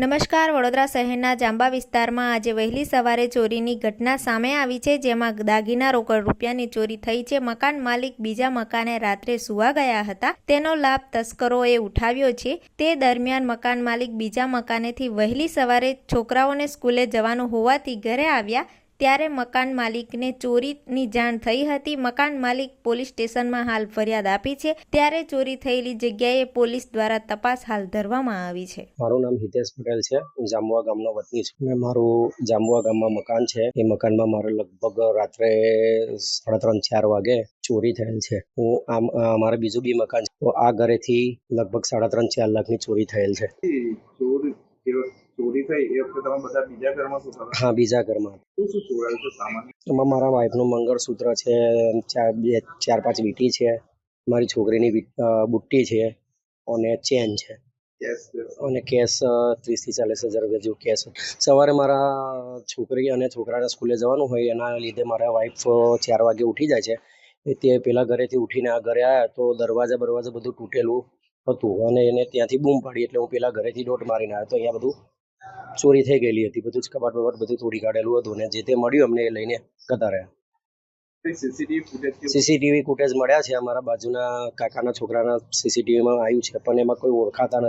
નમસ્કાર, વડોદરા શહેરના જાંબા વિસ્તારમાં આજે વહેલી સવારે ચોરીની ઘટના સામે આવી છે, જેમાં દાગીના રોકડ રૂપિયાની ચોરી થઈ છે. મકાન માલિક બીજા મકાને રાત્રે સુવા ગયા હતા. તેનો લાભ તસ્કરોએ ઉઠાવ્યો છે. તે દરમિયાન મકાન માલિક બીજા મકાનેથી વહેલી સવારે છોકરાઓને સ્કૂલે જવાનું હોવાથી ઘરે આવ્યા. ત્યારે મકાન માલિકને ચોરીની જાણ થઈ હતી. મકાન માલિક પોલીસ સ્ટેશનમાં હાલ ફરિયાદ આપી છે. ત્યારે ચોરી થયેલી જગ્યાએ પોલીસ દ્વારા તપાસ હાલ ધરવામાં આવી છે. મારું નામ હિતેશ પટેલ છે. હું જાંબુઆ ગામનો વતની છું. અને મારું જાંબુઆ ગામમાં મકાન છે. એ મકાનમાં મારે લગભગ રાત્રે સાડા ત્રણ ચાર વાગે ચોરી થયેલ છે. હું આમ મારે બીજું બી મકાન છે. તો આ ઘરેથી લગભગ સાડા ત્રણ ચાર લાખની ચોરી થયેલ છે. ચોરી થઈ એ વખતે તમે બધા બીજા ઘરમાં શું કરો? હા બીજા ઘરમાં. શું શું ચોરાયું છે સામાન એમાં મારા વાઈફનું મંગળસૂત્ર છે ચાર બે ચાર પાંચ વીંટી છે મારી છોકરીની બુટ્ટી છે અને ચેન છે. અને કેશ ત્રીસથી ચાલીસ હજાર રૂપિયા જેવું કેશ સવારે મારા છોકરી અને છોકરાને સ્કૂલે જવાનું હોય એના લીધે મારા વાઈફ ચાર વાગે ઉઠી જાય છે. તે પેલા ઘરેથી ઉઠીને આ ઘરે આવ્યા તો દરવાજા બરવાજા બધું તૂટેલું હતું. અને એને ત્યાંથી બૂમ પાડી એટલે હું પેલા ઘરેથી દોટ મારીને આવ્યો તો અહીંયા બધું ચોરી થઈ ગયેલી હતી. બધું જ કબાટ બબાટ બધું તોડી કાઢેલું હતું ને જે તે મળ્યું અમને એ લઈને જતા રહ્યા સીસીટીવી ફૂટેજ મળ્યા છે અમારા બાજુના કાકાના છોકરાના સીસીટીવીમાં આવ્યું છે પણ એમાં કોઈ ઓળખાતા નથી.